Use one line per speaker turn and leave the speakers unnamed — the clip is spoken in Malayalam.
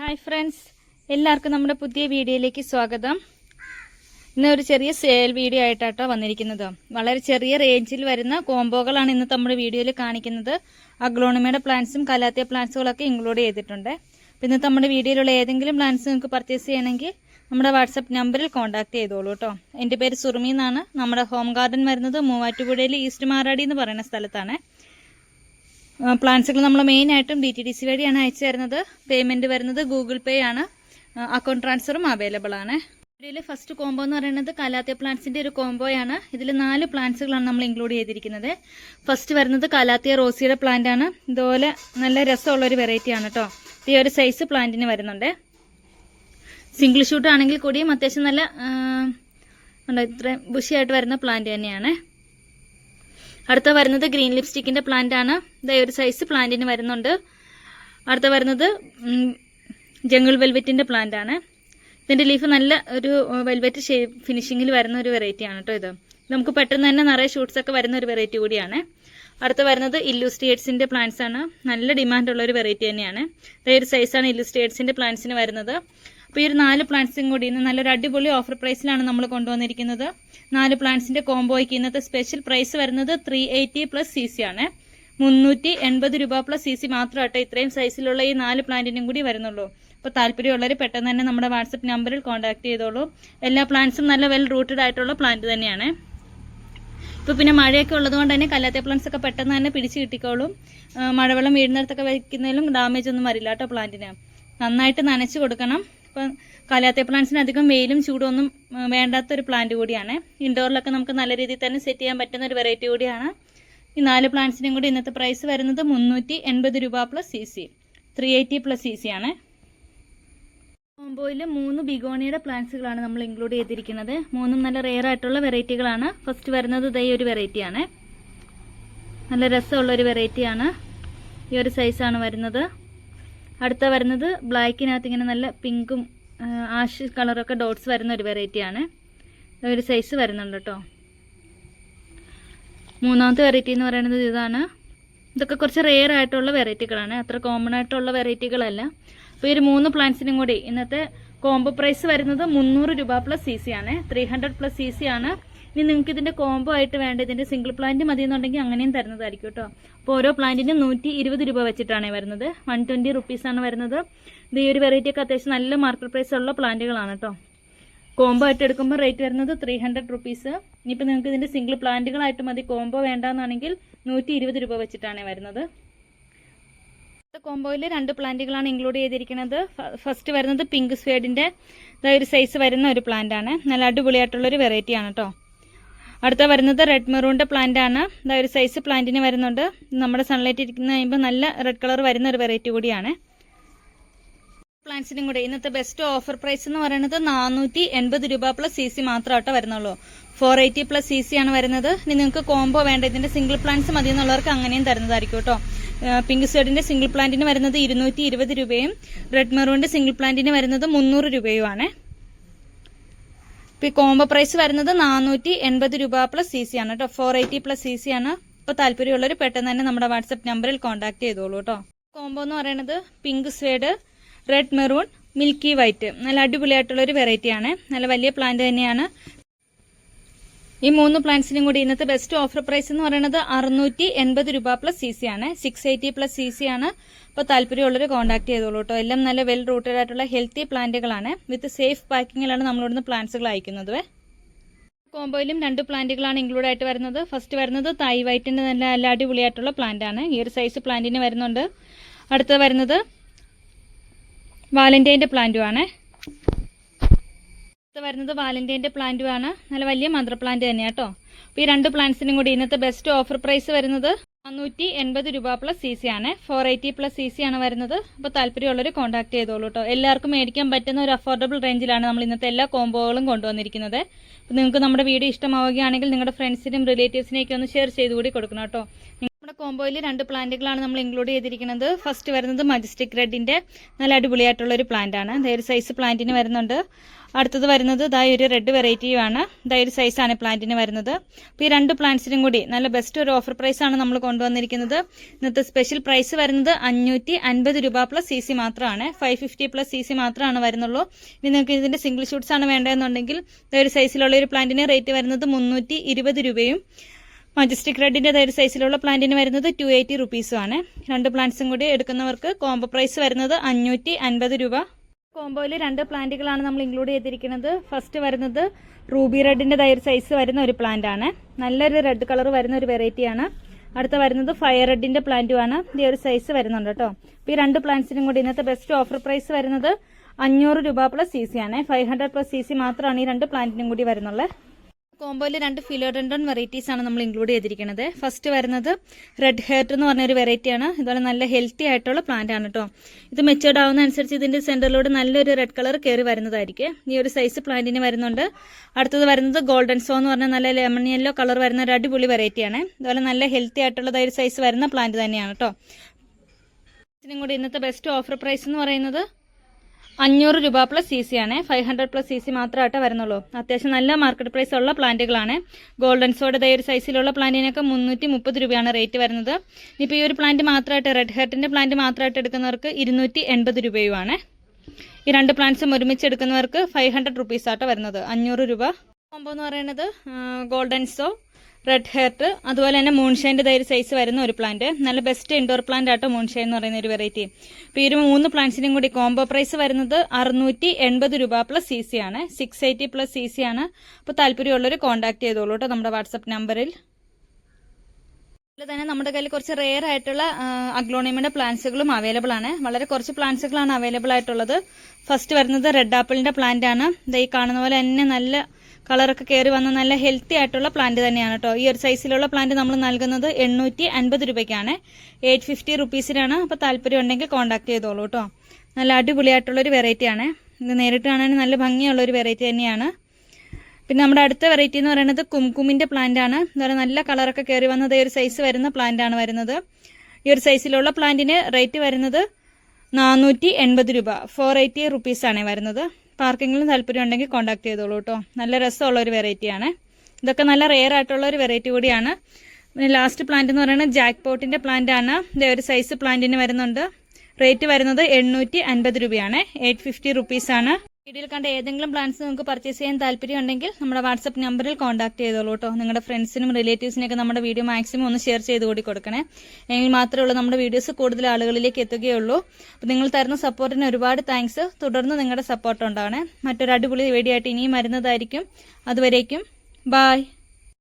ഹായ് ഫ്രണ്ട്സ് എല്ലാവർക്കും നമ്മുടെ പുതിയ വീഡിയോയിലേക്ക് സ്വാഗതം. ഇന്ന് ഒരു ചെറിയ സെയിൽ വീഡിയോ ആയിട്ടാട്ടോ വന്നിരിക്കുന്നത്. വളരെ ചെറിയ റേഞ്ചിൽ വരുന്ന കോംബോകളാണ് ഇന്ന് നമ്മുടെ വീഡിയോയിൽ കാണിക്കുന്നത്. അഗ്ലോണിമയുടെ പ്ലാന്റ്സും കലാത്തിയ പ്ലാന്റ്സുകളൊക്കെ ഇൻക്ലൂഡ് ചെയ്തിട്ടുണ്ട്. പിന്നെ നമ്മുടെ വീഡിയോയിലുള്ള ഏതെങ്കിലും പ്ലാന്റ്സ് നിങ്ങൾക്ക് പർച്ചേസ് ചെയ്യണമെങ്കിൽ നമ്മുടെ വാട്സപ്പ് നമ്പറിൽ കോൺടാക്ട് ചെയ്തോളൂ കേട്ടോ എന്റെ പേര് സുറുമി എന്നാണ്. നമ്മുടെ ഹോം ഗാർഡൻ വരുന്നത് മൂവാറ്റുപുഴയിൽ ഈസ്റ്റ് മാറാടി എന്ന് പറയുന്ന സ്ഥലത്താണ്. പ്ലാൻസുകൾ നമ്മൾ മെയിൻ ആയിട്ടും ഡി ടി ഡി സി വഴിയാണ് അയച്ചു തരുന്നത്. പേയ്മെന്റ് വരുന്നത് ഗൂഗിൾ പേ ആണ്. അക്കൗണ്ട് ട്രാൻസ്ഫറും അവൈലബിൾ ആണ്. ഇതിൽ ഫസ്റ്റ് കോംബോ എന്ന് പറയുന്നത് കലാത്തിയ പ്ലാന്റ്സിന്റെ ഒരു കോംബോയാണ് ഇതിൽ നാല് പ്ലാന്റ്സുകളാണ് നമ്മൾ ഇൻക്ലൂഡ് ചെയ്തിരിക്കുന്നത്. ഫസ്റ്റ് വരുന്നത് കലാത്തിയ റോസിയുടെ പ്ലാന്റ് ആണ്. ഇതുപോലെ നല്ല രസമുള്ള ഒരു വെറൈറ്റി ആണ് കേട്ടോ ഈ ഒരു സൈസ് പ്ലാന്റിന് വരുന്നുണ്ട്. സിംഗിൾ ഷൂട്ട് ആണെങ്കിൽ കൂടിയും അത്യാവശ്യം നല്ല ഇത്രയും ബുഷിയായിട്ട് വരുന്ന പ്ലാന്റ് തന്നെയാണ്. അടുത്ത വരുന്നത് ഗ്രീൻ ലിപ്സ്റ്റിക്കിന്റെ പ്ലാന്റ് ആണ്. ഇതേ ഒരു സൈസ് പ്ലാന്റിന് വരുന്നുണ്ട്. അടുത്ത വരുന്നത് ജംഗിൾ വെൽവെറ്റിന്റെ പ്ലാന്റ് ആണ്. ഇതിന്റെ ലീഫ് നല്ല ഒരു വെൽവെറ്റ് ഷേപ്പ് ഫിനിഷിങ്ങിൽ വരുന്ന ഒരു വെറൈറ്റി ആണ് കേട്ടോ ഇത്. നമുക്ക് പെട്ടെന്ന് തന്നെ നിറയെ ഷൂട്ട്സ് ഒക്കെ വരുന്ന ഒരു വെറൈറ്റി കൂടിയാണ്. അടുത്ത വരുന്നത് ഇല്ലുസ്ട്രിയേറ്റ്സിന്റെ പ്ലാന്റ്സ് ആണ്. നല്ല ഡിമാൻഡ് ഉള്ള ഒരു വെറൈറ്റി തന്നെയാണ്. ഇതേ ഒരു സൈസാണ് ഇല്ലുസ്ട്രിയേറ്റ്സിന്റെ പ്ലാന്റ്സിന് വരുന്നത്. അപ്പോൾ ഈ ഒരു നാല് പ്ലാന്റ്സും കൂടി ഇന്ന് നല്ലൊരു അടിപൊളി ഓഫർ പ്രൈസിലാണ് നമ്മൾ കൊണ്ടുവന്നിരിക്കുന്നത്. നാല് പ്ലാന്റ്സിന്റെ കോംബോയ്ക്ക് ഇന്നത്തെ സ്പെഷ്യൽ പ്രൈസ് വരുന്നത് three eighty plus C C ആണ്. മുന്നൂറ്റി എൺപത് രൂപ പ്ലസ് സി സി മാത്രമായിട്ട് ഇത്രയും സൈസിലുള്ള ഈ നാല് പ്ലാന്റിനും കൂടി വരുന്നുള്ളൂ. അപ്പോൾ താല്പര്യമുള്ളവർ പെട്ടെന്ന് തന്നെ നമ്മുടെ വാട്സപ്പ് നമ്പറിൽ കോൺടാക്ട് ചെയ്തോളൂ. എല്ലാ പ്ലാന്റ്സും നല്ല വെൽ റൂട്ടഡ് ആയിട്ടുള്ള പ്ലാന്റ് തന്നെയാണ്. ഇപ്പോൾ പിന്നെ മഴയൊക്കെ ഉള്ളതുകൊണ്ട് തന്നെ കല്ലാത്ത പ്ലാന്റ്സ് ഒക്കെ പെട്ടെന്ന് തന്നെ പിടിച്ച് കിട്ടിക്കോളും. മഴവെള്ളം വീഴുന്നിടത്തൊക്കെ വയ്ക്കുന്നതിലും ഡാമേജ് ഒന്നും വരില്ല കേട്ടോ പ്ലാന്റിന് നന്നായിട്ട് നനച്ച് കൊടുക്കണം. ഇപ്പം കാലാത്തെ പ്ലാന്റ്സിന് അധികം വെയിലും ചൂടൊന്നും വേണ്ടാത്ത ഒരു പ്ലാന്റ് കൂടിയാണ്. ഇൻഡോറിലൊക്കെ നമുക്ക് നല്ല രീതിയിൽ തന്നെ സെറ്റ് ചെയ്യാൻ പറ്റുന്ന ഒരു വെറൈറ്റി കൂടിയാണ്. ഈ നാല് പ്ലാന്റ്സിനും കൂടി ഇന്നത്തെ പ്രൈസ് വരുന്നത് മുന്നൂറ്റി എൺപത് രൂപ plus C C three eighty plus C C ആണ്. കോംബോയിൽ മൂന്ന് ബിഗോണിയുടെ പ്ലാന്റ്സുകളാണ് നമ്മൾ ഇൻക്ലൂഡ് ചെയ്തിരിക്കുന്നത്. മൂന്നും നല്ല റെയർ ആയിട്ടുള്ള വെറൈറ്റികളാണ് ഫസ്റ്റ് വരുന്നത് ഇതേ ഒരു വെറൈറ്റിയാണ് നല്ല രസമുള്ള ഒരു വെറൈറ്റിയാണ് ഈ ഒരു സൈസാണ് വരുന്നത്. അടുത്ത വരുന്നത് ബ്ലാക്കിനകത്ത് ഇങ്ങനെ നല്ല പിങ്കും ആഷ് കളറൊക്കെ ഡോട്ട്സ് വരുന്ന ഒരു വെറൈറ്റിയാണ് ഒരു സൈസ് വരുന്നുണ്ട് കേട്ടോ മൂന്നാമത്തെ വെറൈറ്റി എന്ന് പറയുന്നത് ഇതാണ്. ഇതൊക്കെ കുറച്ച് റെയർ ആയിട്ടുള്ള വെറൈറ്റികളാണ് അത്ര കോമൺ ആയിട്ടുള്ള വെറൈറ്റികളല്ല അപ്പോൾ ഈ ഒരു മൂന്ന് പ്ലാന്റ്സിനും കൂടി ഇന്നത്തെ കോംബോ പ്രൈസ് വരുന്നത് മുന്നൂറ് രൂപ പ്ലസ് സി സി ആണ്. Three hundred plus C C ആണ്. ഇനി നിങ്ങൾക്ക് ഇതിന്റെ കോംബോ ആയിട്ട് വേണ്ട ഇതിന്റെ സിംഗിൾ പ്ലാന്റ് മതി എന്നുണ്ടെങ്കിൽ അങ്ങനെയും തരുന്നതായിരിക്കും കേട്ടോ. അപ്പോൾ ഓരോ പ്ലാന്റിനും നൂറ്റി ഇരുപത് രൂപ വെച്ചിട്ടാണ് വരുന്നത്. വൺ ട്വന്റി റുപ്പീസ് ആണ് വരുന്നത്. ഇത് ഈ ഒരു വെറൈറ്റിയൊക്കെ അത്യാവശ്യം നല്ല മാർക്കറ്റ് പ്രൈസ് ഉള്ള പ്ലാന്റുകളാണ് കേട്ടോ. കോംബോ ആയിട്ട് എടുക്കുമ്പോൾ റേറ്റ് വരുന്നത് ത്രീ ഹൺഡ്രഡ് റുപ്പീസ് ഇനിയിപ്പോൾ നിങ്ങൾക്ക് ഇതിന്റെ സിംഗിൾ പ്ലാന്റുകളായിട്ട് മതി. കോംബോ വേണ്ടാന്നാണെങ്കിൽ നൂറ്റി ഇരുപത് രൂപ വെച്ചിട്ടാണ് വരുന്നത്. കോംബോയിൽ രണ്ട് പ്ലാന്റുകളാണ് ഇൻക്ലൂഡ് ചെയ്തിരിക്കുന്നത്. ഫസ്റ്റ് വരുന്നത് പിങ്ക് സ്വേഡിന്റെ ഒരു സൈസ് വരുന്ന ഒരു പ്ലാന്റ് ആണ്. നല്ല അടിപൊളിയായിട്ടുള്ള ഒരു വെറൈറ്റി ആണ് കേട്ടോ. അടുത്ത വരുന്നത് റെഡ് മെറൂണിന്റെ പ്ലാന്റ് ആണ്. ഇതാ ഒരു സൈസ് പ്ലാന്റിന് വരുന്നുണ്ട്. നമ്മുടെ സൺലൈറ്റ് ഇരിക്കുന്ന കഴിയുമ്പോൾ നല്ല റെഡ് കളർ വരുന്ന ഒരു വെറൈറ്റി കൂടിയാണ്. പ്ലാന്റ്സിനും കൂടെ ഇന്നത്തെ ബെസ്റ്റ് ഓഫർ പ്രൈസ് എന്ന് പറയുന്നത് നാനൂറ്റി എൺപത് രൂപ പ്ലസ് സി സി മാത്രമായിട്ട് വരുന്നുള്ളൂ. Four eighty plus C C ആണ് വരുന്നത്. ഇനി നിങ്ങൾക്ക് കോംബോ വേണ്ട. ഇതിന്റെ സിംഗിൾ പ്ലാന്റ്സ് മതി എന്നുള്ളവർക്ക് അങ്ങനെയും തരുന്നതായിരിക്കും കേട്ടോ. പിങ്ക് സൈഡിന്റെ സിംഗിൾ പ്ലാന്റിന് വരുന്നത് ഇരുന്നൂറ്റി ഇരുപത് രൂപയും റെഡ് മെറൂണിന്റെ സിംഗിൾ പ്ലാന്റിന് വരുന്നത് മുന്നൂറ് രൂപയുമാണ്. ഇപ്പൊ കോംബോ പ്രൈസ് വരുന്നത് നാനൂറ്റി എൺപത് രൂപ പ്ലസ് സി സി ആണ് കേട്ടോ four eighty plus C C ആണ്. ഇപ്പൊ താല്പര്യമുള്ളവർ പെട്ടെന്ന് തന്നെ നമ്മുടെ വാട്സപ്പ് നമ്പറിൽ കോൺടാക്ട് ചെയ്തോളൂ കേട്ടോ കോംബോ എന്ന് പറയുന്നത് pink suede red maroon milky white നല്ല അടിപൊളിയായിട്ടുള്ള ഒരു വെറൈറ്റി ആണ്. നല്ല വലിയ പ്ലാന്റ് തന്നെയാണ്. ഈ മൂന്ന് പ്ലാന്റ്സിനും കൂടി ഇന്നത്തെ ബെസ്റ്റ് ഓഫർ പ്രൈസ് എന്ന് പറയുന്നത് അറുന്നൂറ്റി എൺപത് രൂപ പ്ലസ് സി സി ആണ്. Six eighty plus C C ആണ്. അപ്പോൾ താല്പര്യമുള്ളവർ കോൺടാക്ട് ചെയ്തോളൂ കേട്ടോ എല്ലാം നല്ല വെൽ റൂട്ടഡ് ആയിട്ടുള്ള ഹെൽത്തി പ്ലാന്റുകളാണ്. വിത്ത് സേഫ് പാക്കിങ്ങിലാണ് നമ്മളിവിടുന്ന് പ്ലാന്റ്സുകൾ അയക്കുന്നത്. കോമ്പോയിലും രണ്ട് പ്ലാന്റുകളാണ് ഇൻക്ലൂഡ് ആയിട്ട് വരുന്നത്. ഫസ്റ്റ് വരുന്നത് തൈ വൈറ്റിന്റെ നല്ല നല്ല അടിപൊളിയായിട്ടുള്ള പ്ലാന്റ് ആണ്. ഈ ഒരു സൈസ് പ്ലാന്റിന് വരുന്നുണ്ട്. അടുത്തത് വരുന്നത് വാലന്റൈന്റെ പ്ലാന്റും ആണ്. അടുത്ത വരുന്നത് വാലന്റൈന്റെ പ്ലാന്റും ആണ് നല്ല വലിയ മദർ പ്ലാന്റ് തന്നെയാണ് കേട്ടോ അപ്പോൾ ഈ രണ്ട് പ്ലാന്റ്സിനും കൂടി ഇന്നത്തെ ബെസ്റ്റ് ഓഫർ പ്രൈസ് വരുന്നത് നാനൂറ്റി എൺപത് രൂപ പ്ലസ് സി സി ആണ്. Four eighty plus C C ആണ് വരുന്നത്. അപ്പോൾ താല്പര്യമുള്ളവർ കോൺടാക്ട് ചെയ്തോളൂ കേട്ടോ എല്ലാവർക്കും മേടിക്കാൻ പറ്റുന്ന ഒരു അഫോർഡബിൾ റേഞ്ചിലാണ് നമ്മൾ ഇന്നത്തെ എല്ലാ കോംബോകളും കൊണ്ടുവന്നിരിക്കുന്നത്. അപ്പോൾ നിങ്ങൾക്ക് നമ്മുടെ വീഡിയോ ഇഷ്ടമാവുകയാണെങ്കിൽ നിങ്ങളുടെ ഫ്രണ്ട്സിനും റിലേറ്റീവ്സിനെയൊക്കെ ഒന്ന് ഷെയർ ചെയ്തുകൂടി കൊടുക്കണം കേട്ടോ കോംബോയിൽ രണ്ട് പ്ലാന്റുകളാണ് നമ്മൾ ഇൻക്ലൂഡ് ചെയ്തിരിക്കുന്നത്. ഫസ്റ്റ് വരുന്നത് മജസ്റ്റിക് റെഡിന്റെ നല്ല അടിപൊളിയായിട്ടുള്ള ഒരു പ്ലാന്റ് ആണ്. ഇതൊരു സൈസ് പ്ലാന്റിന് വരുന്നുണ്ട്. അടുത്തത് വരുന്നത് ദാ ഒരു റെഡ് വെറൈറ്റിയുമാണ് ദാ ഒരു സൈസാണ് പ്ലാന്റിന് വരുന്നത്. അപ്പോൾ ഈ രണ്ട് പ്ലാന്റ്സിനും കൂടി നല്ല ബെസ്റ്റ് ഒരു ഓഫർ പ്രൈസ് ആണ് നമ്മൾ കൊണ്ടുവന്നിരിക്കുന്നത്. ഇന്നത്തെ സ്പെഷ്യൽ പ്രൈസ് വരുന്നത് അഞ്ഞൂറ്റി അൻപത് രൂപ പ്ലസ് സി സി മാത്രമാണ്. Five fifty plus C C മാത്രമാണ് വരുന്നുള്ളൂ. ഇനി നിങ്ങൾക്ക് ഇതിന്റെ സിംഗിൾ ഷൂട്ട്സ് ആണ് വേണ്ടതെന്നുണ്ടെങ്കിൽ ഇതൊരു സൈസിലുള്ള ഒരു പ്ലാന്റിന് റേറ്റ് വരുന്നത് മുന്നൂറ്റി രൂപയും മജസ്റ്റിക് റെഡിന്റെ ഒരു സൈസിലുള്ള പ്ലാന്റിന് വരുന്നത് ടു എയ്റ്റി റുപ്പീസും ആണ്. രണ്ട് പ്ലാന്റ്സും കൂടി എടുക്കുന്നവർക്ക് കോംബോ പ്രൈസ് വരുന്നത് അഞ്ഞൂറ്റി അൻപത് രൂപ. കോംബോയിൽ രണ്ട് പ്ലാന്റുകളാണ് നമ്മൾ ഇൻക്ലൂഡ് ചെയ്തിരിക്കുന്നത്. ഫസ്റ്റ് വരുന്നത് റൂബി റെഡിന്റെ തൈര് സൈസ് വരുന്ന ഒരു പ്ലാന്റ് ആണ്. നല്ലൊരു റെഡ് കളർ വരുന്ന ഒരു വെറൈറ്റിയാണ് അടുത്ത വരുന്നത് ഫയർ റെഡിന്റെ പ്ലാന്റുമാണ് ഈ ഒരു സൈസ് വരുന്നുണ്ട് കേട്ടോ ഈ രണ്ട് പ്ലാന്റ്സിനും കൂടി ഇന്നത്തെ ബെസ്റ്റ് ഓഫർ പ്രൈസ് വരുന്നത് അഞ്ഞൂറ് രൂപ പ്ലസ് സി സി ആണ്. Five hundred plus C C മാത്രമാണ് ഈ രണ്ട് പ്ലാന്റിനും കൂടി വരുന്നുള്ളത് കോംബോയിൽ രണ്ട് ഫിലോഡൻഡ്രോൺ വെറൈറ്റീസ് ആണ് നമ്മൾ ഇൻക്ലൂഡ് ചെയ്തിരിക്കുന്നത് ഫസ്റ്റ് വരുന്നത് റെഡ് ഹെയർട്ട് എന്ന് പറഞ്ഞ ഒരു വെറൈറ്റിയാണ് ഇതുപോലെ നല്ല ഹെൽത്തി ആയിട്ടുള്ള പ്ലാന്റ് ആണ് കേട്ടോ ഇത് മെച്ചേർഡ് ആവുന്ന അനുസരിച്ച് ഇതിന്റെ സെന്ററിലൂടെ നല്ലൊരു റെഡ് കളർ കയറി വരുന്നതായിരിക്കും. ഈ ഒരു സൈസ് പ്ലാന്റിന് വരുന്നുണ്ട്. അടുത്തത് വരുന്നത് ഗോൾഡൻ സോ എന്ന് പറഞ്ഞ നല്ല ലെമൺ യെല്ലോ കളർ വരുന്ന ഒരു അടിപൊളി വെറൈറ്റിയാണ് ഇതുപോലെ നല്ല ഹെൽത്തി ആയിട്ടുള്ളതായ ഒരു സൈസ് വരുന്ന പ്ലാന്റ് തന്നെയാണ് കേട്ടോ ഇതിനും കൂടി ഇന്നത്തെ ബെസ്റ്റ് ഓഫർ പ്രൈസ് എന്ന് പറയുന്നത് അഞ്ഞൂറ് രൂപ പ്ലസ് സി സി ആണ്. Five hundred plus C C മാത്രമായിട്ട് വരുന്നുള്ളൂ. അത്യാവശ്യം നല്ല മാർക്കറ്റ് പ്രൈസ് ഉള്ള പ്ലാന്റുകളാണ്. ഗോൾഡൻ സോഡ് ഒരു സൈസിലുള്ള പ്ലാന്റിനൊക്കെ മുന്നൂറ്റി മുപ്പത് രൂപയാണ് റേറ്റ് വരുന്നത്. ഇപ്പോൾ ഈ ഒരു പ്ലാന്റ് മാത്രമായിട്ട് റെഡ് ഹെർട്ടിന്റെ പ്ലാന്റ് മാത്രമായിട്ട് എടുക്കുന്നവർക്ക് ഇരുന്നൂറ്റി എൺപത് രൂപയുമാണ്. ഈ രണ്ട് പ്ലാന്റ്സും ഒരുമിച്ച് എടുക്കുന്നവർക്ക് ഫൈവ് ഹൺഡ്രഡ് റുപ്പീസ് ആട്ടോ വരുന്നത്. അഞ്ഞൂറ് രൂപ. കോമ്പോ എന്ന് പറയുന്നത് ഗോൾഡൻ സോ റെഡ് ഹെയർട്ട് അതുപോലെ തന്നെ മൂൺഷൈന്റെ തൈര് സൈസ് വരുന്ന ഒരു പ്ലാന്റ് നല്ല ബെസ്റ്റ് ഇൻഡോർ പ്ലാന്റ് ആട്ടോ മൂൺഷൈൻ എന്ന് പറയുന്ന ഒരു വെറൈറ്റി അപ്പോൾ ഈ ഒരു മൂന്ന് പ്ലാന്റ്സിനും കൂടി കോംബോ പ്രൈസ് വരുന്നത് അറുന്നൂറ്റി എൺപത് രൂപ പ്ലസ് സി സി ആണ്. Six eighty plus C C ആണ്. അപ്പോൾ താല്പര്യമുള്ളവർ കോൺടാക്ട് ചെയ്തോളൂ കേട്ടോ നമ്മുടെ വാട്സപ്പ് നമ്പറിൽ അതുപോലെ തന്നെ നമ്മുടെ കയ്യിൽ കുറച്ച് റെയർ ആയിട്ടുള്ള അഗ്ലോണിയമിന്റെ പ്ലാന്റ്സുകളും അവൈലബിൾ ആണ്. വളരെ കുറച്ച് പ്ലാന്റ്സുകളാണ് അവൈലബിൾ ആയിട്ടുള്ളത്. ഫസ്റ്റ് വരുന്നത് റെഡ് ആപ്പിളിന്റെ പ്ലാന്റ് ആണ്. ദേ ഈ കാണുന്ന പോലെ തന്നെ നല്ല കളറൊക്കെ കയറി വന്ന നല്ല ഹെൽത്തി ആയിട്ടുള്ള പ്ലാന്റ് തന്നെയാണ് കേട്ടോ ഈ ഒരു സൈസിലുള്ള പ്ലാന്റ് നമ്മൾ നൽകുന്നത് എണ്ണൂറ്റി അൻപത് രൂപയ്ക്കാണ്. എയ്റ്റ് ഫിഫ്റ്റി റുപ്പീസിനാണ്. അപ്പോൾ താല്പര്യം ഉണ്ടെങ്കിൽ കോൺടാക്ട് ചെയ്തോളൂ കേട്ടോ നല്ല അടിപൊളിയായിട്ടുള്ള ഒരു വെറൈറ്റിയാണ് ഇത് നേരിട്ട് കാണാൻ നല്ല ഭംഗിയുള്ള ഒരു വെറൈറ്റി തന്നെയാണ്. പിന്നെ നമ്മുടെ അടുത്ത വെറൈറ്റി എന്ന് പറയുന്നത് കുംകുമിന്റെ പ്ലാന്റ് ആണ്. അതുപോലെ നല്ല കളറൊക്കെ കയറി വന്നത് ഈ ഒരു സൈസ് വരുന്ന പ്ലാന്റ് ആണ് വരുന്നത്. ഈ ഒരു സൈസിലുള്ള പ്ലാന്റിന് റേറ്റ് വരുന്നത് നാനൂറ്റി എൺപത് രൂപ. ഫോർ എയ്റ്റി ആണ് വരുന്നത്. ആർക്കെങ്കിലും താല്പര്യം ഉണ്ടെങ്കിൽ കോൺടാക്ട് ചെയ്തോളൂ കേട്ടോ. നല്ല രസമുള്ള ഒരു വെറൈറ്റിയാണ് ഇതൊക്കെ നല്ല റെയർ ആയിട്ടുള്ള ഒരു വെറൈറ്റി കൂടിയാണ്. ലാസ്റ്റ് പ്ലാന്റ് എന്ന് പറയുന്നത് ജാക്ക് പോട്ടിന്റെ പ്ലാന്റ് ആണ് ഒരു സൈസ് പ്ലാന്റിന് വരുന്നുണ്ട്. റേറ്റ് വരുന്നത് എണ്ണൂറ്റി അൻപത് രൂപയാണ്. എയ്റ്റ് ഫിഫ്റ്റി ആണ്. വീഡിയോയിൽ കണ്ട ഏതെങ്കിലും പ്ലാൻസ് നിങ്ങൾക്ക് പർച്ചേസ് ചെയ്യാൻ താല്പര്യം ഉണ്ടെങ്കിൽ നമ്മുടെ വാട്സപ്പ് നമ്പറിൽ കോൺടാക്ട് ചെയ്തോളൂ കേട്ടോ നിങ്ങളുടെ ഫ്രണ്ട്സിനും റിലേറ്റീവ്സിനൊക്കെ നമ്മുടെ വീഡിയോ മാക്സിമം ഒന്ന് ഷെയർ ചെയ്ത് കൂടി കൊടുക്കണേ. എങ്കിൽ മാത്രമേ ഉള്ളൂ നമ്മുടെ വീഡിയോസ് കൂടുതൽ ആളുകളിലേക്ക് എത്തുകയുള്ളൂ. അപ്പോൾ നിങ്ങൾ തരുന്ന സപ്പോർട്ടിന് ഒരുപാട് താങ്ക്സ് തുടർന്ന് നിങ്ങളുടെ സപ്പോർട്ട് ഉണ്ടാവണേ. മറ്റൊരു അടിപൊളി വീഡിയോ ആയിട്ട് ഇനിയും വരുന്നതായിരിക്കും. അതുവരേക്കും. ബായ്